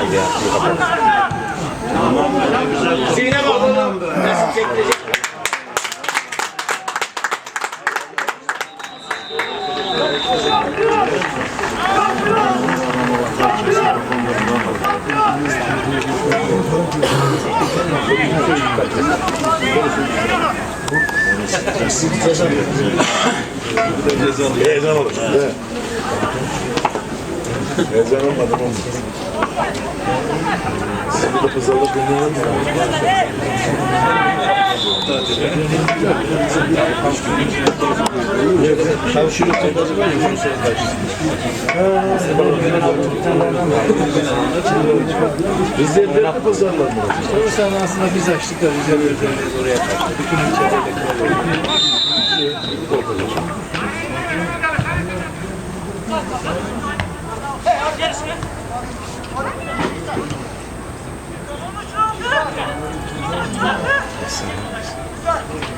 Haydi ya. Zihne bakalım. Nasıl çektirecek? Heyecan olur. Evet. Heyecan olmadı mı? Şimdi de pazarlık dinleyelim mi? Biz de evlerde pazarlar mı? O sene aslında biz açtık da bize verdiğimiz oraya kaçtı. Bütün ilçelerdeki